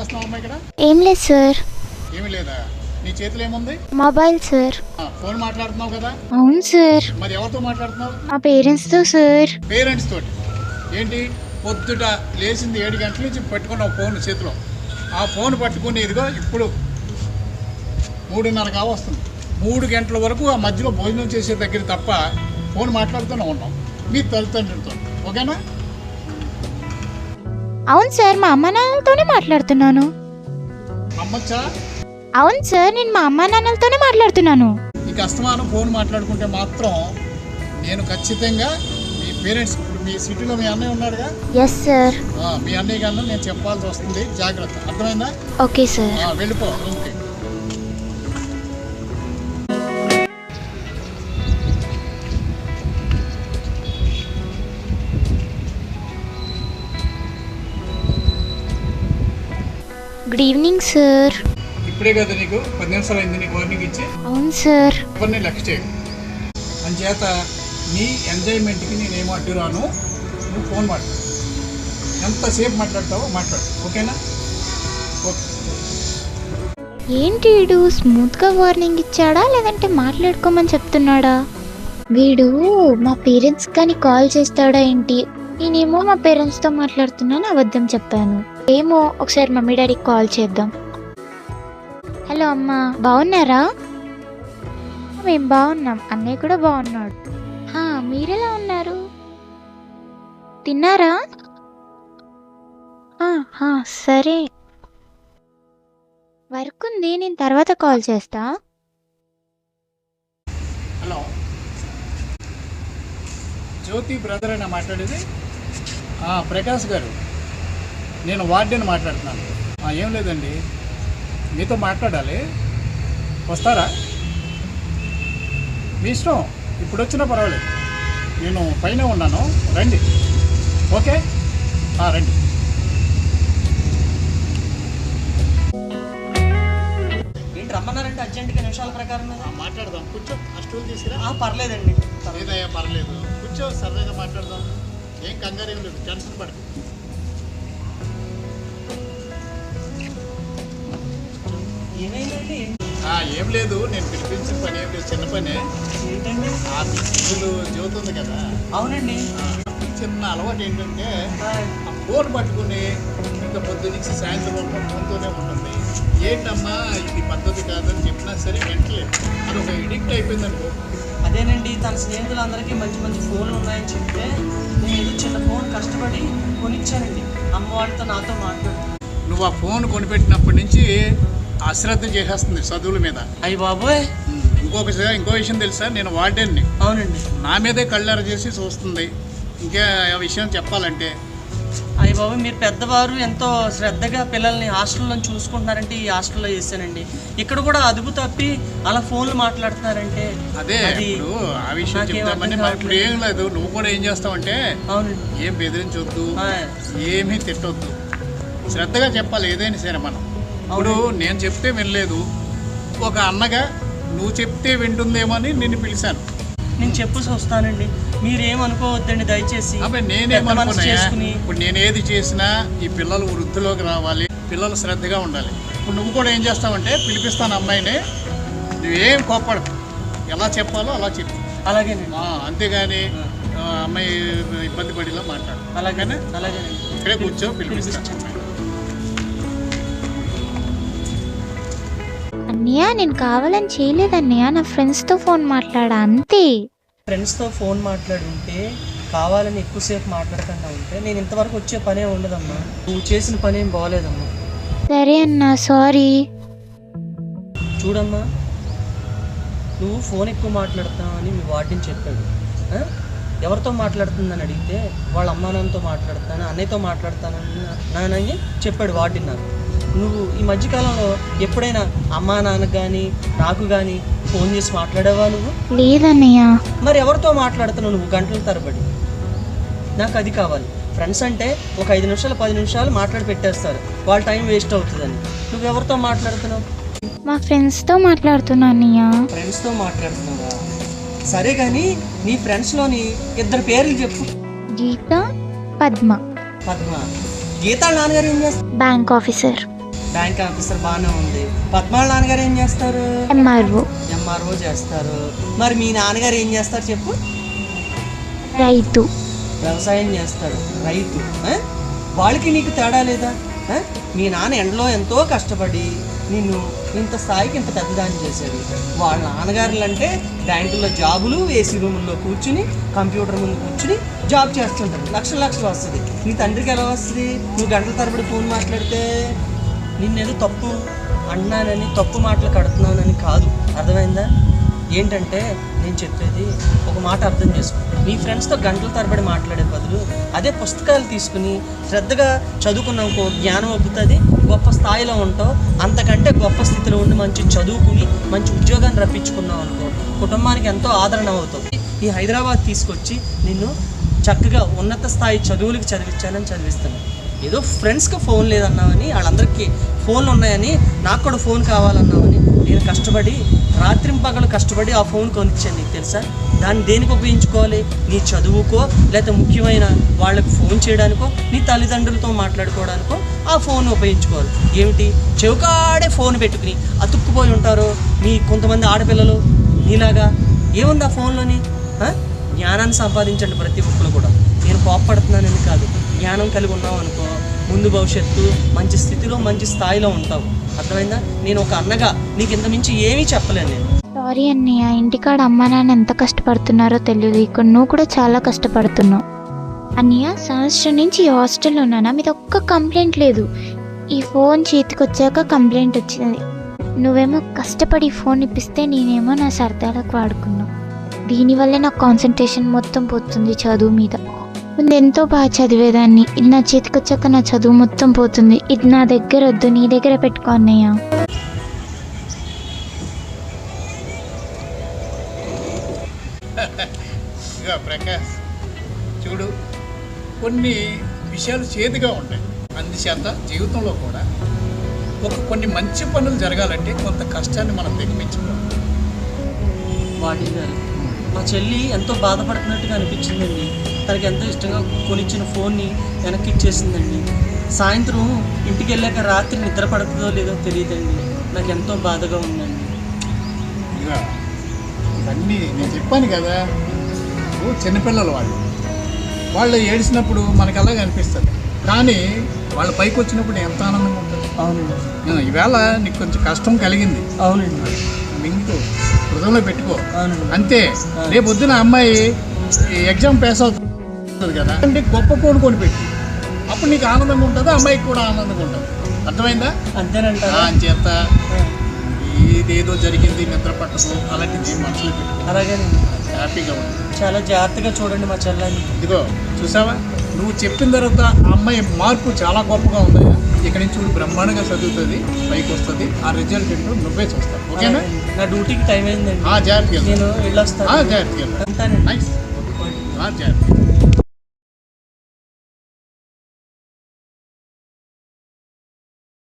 ఏం ఇక్కడ? లేదు సార్. ఏమీ లేదా? నీ చేతిలో ఏముంది? Mobile sir. ఆ, ఫోన్ మాట్లాడుతున్నావు కదా? అవును సార్. మరి ఎవరితో మాట్లాడుతున్నావు? మా పేరెంట్స్తో సార్. పేరెంట్స్ తోటి. ఏంటి? పొద్దుట లేచింది ఏడు గంటల నుంచి పట్టుకున్నావు ఫోన్ చేతిలో. ఆ ఫోన్ పట్టుకుని ఇదిగో ఇప్పుడు మూడున్నర కావస్తుంది మూడు గంటల వరకు ఆ మధ్యలో భోజనం చేసే దగ్గర తప్ప ఫోన్ మాట్లాడుతూనే ఉన్నాం. మీ తల్లిదండ్రులతో. ఓకేనా? అవును సార్ మా అమ్మ నాన్నలతోనే మాట్లాడుతున్నాను. అమ్మచ్చా? అవును సార్ నేను మా అమ్మ నాన్నలతోనే మాట్లాడుతున్నాను. ఈ కస్టమర్ ఫోన్ మాట్లాడుకుంటే మాత్రం నేను ఖచ్చితంగా మీ పేరెంట్స్ ఇప్పుడు మీ సిటీలో మీ అన్నయ్య ఉన్నాడుగా? ఎస్ సార్ ఆ, మీ అన్నయ్య కన్నా నేను చెప్పాల్సి వస్తుంది. జాగ్రత్త. అర్థమైందా? ఓకే సార్ ఆ, వెళ్ళిపో. రూమ్కి గుడ్ ఈవినింగ్ సార్ ఇప్పుడే కదా నీకు పది నిమిషాలు అయింది నీకు వార్నింగ్ ఇచ్చి. అవును సార్ ఎవరిని లెక్క చేయు. అంచేత నీ ఎంజాయ్మెంట్కి నేను ఏం అడ్డు రాను. నువ్వు ఫోన్ మాట్లాడు ఎంతసేపు మాట్లాడతావో మాట్లాడు. ఓకేనా? ఓకే. ఏంటి వీడు స్మూత్గా వార్నింగ్ ఇచ్చాడా? లేదంటే మాట్లాడుకోమని చెప్తున్నాడా? వీడు మా పేరెంట్స్ కానీ కాల్ చేస్తాడా ఏంటి? నేనేమో మా పేరెంట్స్తో మాట్లాడుతున్నాను అబద్ధం చెప్పాను. ఏమో ఒకసారి మమ్మీ డాడీకి కాల్ చేద్దాం. హలో అమ్మా బాగున్నారా? మేము బాగున్నాం అన్నయ్య కూడా బాగున్నాడు. మీరెలా ఉన్నారు? తిన్నారా? సరే. వర్క్ ఉంది నేను తర్వాత కాల్ చేస్తా. హలో. జ్యోతి బ్రదర్ అయినా మాట్లాడేది? ప్రకాష్ గారు. నేను వార్డెన్ మాట్లాడుతున్నాను. ఆ, ఏం లేదండి. మీతో మాట్లాడాలి. వస్తారా? మీ ఇష్టం. ఇప్పుడు వచ్చినా పర్వాలేదు. నేను పైన ఉన్నాను. రండి. ఓకే? ఆ, రండి. ఏంటి రమ్మన్నారంటే అర్జెంటుగా నిమిషాల ప్రకారం ఆ, మాట్లాడదాం. కూర్చో. ఆ స్టూల్ తీసుకురా పర్లేదండి. లేదయ్యా పర్లేదు. కూర్చో సరదాగా మాట్లాడదాం. ఏం కంగారు ఏం లేదు. టెన్షన్ పడకు. ఏం లేదు నేను పిలిపించిన పని ఏం లేదు చిన్న పనే. ఏంటండి? ఆ స్కూలు జ్యోతి ఉంది కదా. అవునండి. చిన్న అలవాటు ఏంటంటే ఆ, ఫోన్ పట్టుకుని ఇంకా పొద్దు నుంచి సాయంత్రం ఫోన్తోనే ఉంటుంది. ఏంటమ్మా ఇది పద్ధతి కాదని చెప్పినా సరే వెంటలేదు. అది ఒక ఎడిక్ట్ అయిపోయింది అనుకో అదేనండి తన స్నేహితులందరికీ మంచి మంచి ఫోన్లు ఉన్నాయని చెప్తే నేను ఏదో చిన్న ఫోన్ కష్టపడి కొనిచ్చానండి. అమ్మ వాళ్ళతో నాతో మాట్లాడు నువ్వు ఆ ఫోన్ కొనిపెట్టినప్పటి నుంచి అశ్రద్ధ చేసేస్తుంది చదువుల మీద. అయ్యి బాబోయ్. ఇంకొక ఇంకో విషయం తెలుసా? నేను వార్డెన్ని. అవునండి. నా మీదే కళ్ళార చేసి చూస్తుంది. ఇంకా ఆ విషయం చెప్పాలంటే. అయ్యి బాబు మీరు పెద్దవారు ఎంతో శ్రద్ధగా పిల్లల్ని హాస్టల్లో చూసుకుంటున్నారంటే ఈ హాస్టల్లో చేశానండి. ఇక్కడ కూడా అదుపు తప్పి అలా ఫోన్లు మాట్లాడుతున్నారంటే అదే ఇప్పుడు ఆ విషయం చెప్తామని ఇప్పుడు ఏం లేదు. నువ్వు కూడా ఏం చేస్తావంటే అవునండి. ఏం బెదిరించొద్దు ఏమీ తిట్టొద్దు. శ్రద్ధగా చెప్పాలి ఏదైనా సరే మనం. ఇప్పుడు నేను చెప్తే వినలేదు. ఒక అన్నగా నువ్వు చెప్తే వింటుందేమో అని నిన్ను పిలిచాను. నేను చెప్పేసి వస్తానండి. మీరేమనుకోవద్దండి దయచేసి. అబ్బాయి నేనేమనుకున్నా ఇప్పుడు నేను ఏది చేసినా ఈ పిల్లలు వృద్ధిలోకి రావాలి పిల్లలు శ్రద్ధగా ఉండాలి. ఇప్పుడు నువ్వు కూడా ఏం చేస్తావంటే పిలిపిస్తాను అమ్మాయిని. నువ్వేం కోప్పడకు. ఎలా చెప్పాలో అలా చెప్పు. అలాగేనండి. ఆ, అంతేగాని అమ్మాయి ఇబ్బంది పడేలా మాట్లాడు. అలాగేనా అలాగేనండి. ఇక్కడే కూర్చో పిలిపిస్తాను అన్నయ్య నేను కావాలని చేయలేదన్నయ్య నా ఫ్రెండ్స్తో ఫోన్ మాట్లాడా అంతే. ఫ్రెండ్స్తో ఫోన్ మాట్లాడుంటే కావాలని ఎక్కువసేపు మాట్లాడకుండా ఉంటే నేను ఇంతవరకు వచ్చే పనే ఉండదమ్మా. నువ్వు చేసిన పని ఏం బాగోలేదమ్మా సరే అన్న సారీ చూడమ్మా నువ్వు ఫోన్ ఎక్కువ మాట్లాడుతున్నావు అని మీ వార్డెన్ చెప్పాడు. ఆ? ఎవరితో మాట్లాడుతుందని అడిగితే వాళ్ళ అమ్మా నాన్నతో మాట్లాడతాను అన్నయ్యతో మాట్లాడతానని నానని చెప్పాడు వార్డెన్ నాకు. నువ్వు ఈ మధ్యకాలంలో ఎప్పుడైనా అమ్మా నాన్నకు కానీ నాకు కానీ ఫోన్ చేసి మాట్లాడావా నువ్వు? లేదన్నయ్య. మరి ఎవరితో మాట్లాడుతున్నావు నువ్వు గంటల తరబడి? నాకు అది కావాలి. ఫ్రెండ్స్ అంటే ఒక ఐదు నిమిషాలు పది నిమిషాలు మాట్లాడి పెట్టేస్తారు. వాళ్ళ టైం వేస్ట్ అవుతుందని. నువ్వు ఎవరితో మాట్లాడుతున్నావు? మా ఫ్రెండ్స్తో మాట్లాడుతున్నా అన్నయ్య ఫ్రెండ్స్తో మాట్లాడుతున్నావా? సరే కానీ నీ ఫ్రెండ్స్లోని ఇద్దరు పేర్లు చెప్పు. గీత పద్మ. పద్మ. గీతాళ్ళ నాన్నగారు ఏం చేస్తారు? Bank officer. బ్యాంక్ ఆఫీసర్ బాగానే ఉంది. పద్మాళ్ళ నాన్నగారు ఏం చేస్తారు? ఎంఆర్ఓ. ఎంఆర్ఓ చేస్తారు. మరి మీ నాన్నగారు ఏం చేస్తారు చెప్పు? రైతు. వ్యవసాయం చేస్తాడు. రైతు? వాళ్ళకి నీకు తేడా లేదా? మీ నాన్న ఎండలో ఎంతో కష్టపడి నిన్ను ఇంత స్థాయికి ఇంత పెద్దదాన్ని చేశాడు. వాళ్ళ నాన్నగారులు అంటే బ్యాంకుల్లో జాబులు ఏసీ రూముల్లో కూర్చుని కంప్యూటర్ ముందు కూర్చుని జాబ్ చేస్తుంటారు. లక్షల లక్షలు వస్తుంది. నీ తండ్రికి ఎలా వస్తుంది? నువ్వు గంటల తరబడి ఫోన్ మాట్లాడితే నిన్నేదో తప్పు అన్నానని తప్పు మాటలు కడుతున్నానని కాదు. అర్థమైందా? ఏంటంటే నేను చెప్పేది ఒక మాట అర్థం చేసుకో. మీ ఫ్రెండ్స్తో గంటల తరబడి మాట్లాడే బదులు అదే పుస్తకాలు తీసుకుని శ్రద్ధగా చదువుకున్నాకో జ్ఞానం అబ్బుతుంది గొప్ప స్థాయిలో ఉంటావు అంతకంటే గొప్ప స్థితిలో ఉండి మంచి చదువుకుని మంచి ఉద్యోగాన్ని రప్పించుకున్నావు అనుకో కుటుంబానికి ఎంతో ఆదరణ అవుతావు. ఈ హైదరాబాద్ తీసుకొచ్చి నిన్ను చక్కగా ఉన్నత స్థాయి చదువులకు చదివించానని చదివిస్తున్నాను. ఏదో ఫ్రెండ్స్కి ఫోన్ లేదన్నామని వాళ్ళందరికీ ఫోన్లు ఉన్నాయని నాకు కూడా ఫోన్ కావాలన్నామని నేను కష్టపడి రాత్రింపగలు కష్టపడి ఆ ఫోన్ కొనిచ్చాను నీకు తెలుసా? దాన్ని దేనికి ఉపయోగించుకోవాలి? నీ చదువుకో లేకపోతే ముఖ్యమైన వాళ్ళకి ఫోన్ చేయడానికో నీ తల్లిదండ్రులతో మాట్లాడుకోవడానికో ఆ ఫోన్ ఉపయోగించుకోవాలి. ఏమిటి? చెవుకాడే ఫోన్ పెట్టుకుని అతుక్కుపోయి ఉంటారు మీ కొంతమంది ఆడపిల్లలు నీలాగా ఏముంది ఆ ఫోన్లోని జ్ఞానాన్ని సంపాదించండి ప్రతి ఒక్కరు కూడా. నేను కోప్పడుతున్నానని కాదు. జ్ఞానం కలిగి ఉన్నావు అనుకో ముందు భవిష్యత్తు మంచి స్థితిలో మంచి స్థాయిలో ఉంటావు. అర్థమైందా? నేను ఒక అన్నగా నీకు ఇంత మించి ఏమీ చెప్పలేను నేను. సారీ అన్నయ్య ఇంటికాడ అమ్మ నాన్న ఎంత కష్టపడుతున్నారో తెలియదు ఇక్కడ నువ్వు కూడా చాలా కష్టపడుతున్నావు. అన్నయ్య సంవత్సరం నుంచి ఈ హాస్టల్లో ఉన్నానా మీద ఒక్క కంప్లైంట్ లేదు. ఈ ఫోన్ చేతికి వచ్చాక కంప్లైంట్ వచ్చింది. నువ్వేమో కష్టపడి ఈ ఫోన్ ఇప్పిస్తే నేనేమో నా సరదాలకు వాడుకున్నావు దీనివల్లే నా కాన్సన్ట్రేషన్ మొత్తం పోతుంది చదువు మీద. ముందు ఎంతో బాగా చదివేదాన్ని. ఇది నా చేతికి వచ్చాక నా చదువు మొత్తం పోతుంది. ఇది నా దగ్గర వద్దు నీ దగ్గర పెట్టుకో అన్నయ్య. ప్రకాష్ చూడు కొన్ని విషయాలు చేదుగా ఉంటాయి. అందుచేత జీవితంలో కూడా ఒక కొన్ని మంచి పనులు జరగాలంటే కొంత కష్టాన్ని మనం దిగమించుకోవాలి వాటి గారు మా చెల్లి ఎంతో బాధపడుతున్నట్టుగా అనిపించిందండి. తనకి ఎంతో ఇష్టంగా కొనిచ్చిన ఫోన్ని వెనక్కి ఇచ్చేసిందండి సాయంత్రం ఇంటికి వెళ్ళాక రాత్రి నిద్ర పడుతుందో లేదో తెలియదండి. నాకు ఎంతో బాధగా ఉందండి. ఇక ఇవన్నీ నేను చెప్పాను కదా ఓ చిన్నపిల్లలు వాళ్ళు. వాళ్ళు ఏడిసినప్పుడు మనకు అలాగే అనిపిస్తుంది. కానీ వాళ్ళ పైకి వచ్చినప్పుడు ఎంత ఆనందంగా ఉంటుంది. అవునండి. ఈవేళ నీకు కొంచెం కష్టం కలిగింది. అవునండి. మింగు హృదయంలో పెట్టుకో. అవునండి. అంతే. రేపు పొద్దున అమ్మాయి ఈ ఎగ్జామ్ పాస్ అవుతుంది. కదా? అంటే గొప్ప ఫోన్ కొనిపెట్టి అప్పుడు నీకు ఆనందంగా ఉంటుంది? అమ్మాయికి కూడా ఆనందంగా ఉంటుంది? అర్థమైందా? అంతేనంటారా ఆ, చేత ఇదేదో జరిగింది నిద్ర పట్టదు అలాంటిది మనసులో పెట్టుకో. అలాగేనండి. హ్యాపీగా ఉంటుంది చాలా జాగ్రత్తగా చూడండి మా చెల్లని ఇదిగో చూసావా? నువ్వు చెప్పిన తర్వాత ఆ అమ్మాయి మార్పు చాలా గొప్పగా ఉంది? ఇక్కడి నుంచి బ్రహ్మాండంగా చదువుతుంది పైకి వస్తుంది. ఆ రిజల్ట్ ఏంటో నువ్వే చూస్తావు ఓకేనా? నా డ్యూటీకి టైం అయిందండి. జాగ్రత్తగా. నేను వెళ్ళొస్తాను. జాగ్రత్తగా నైస్ జాగ్రత్త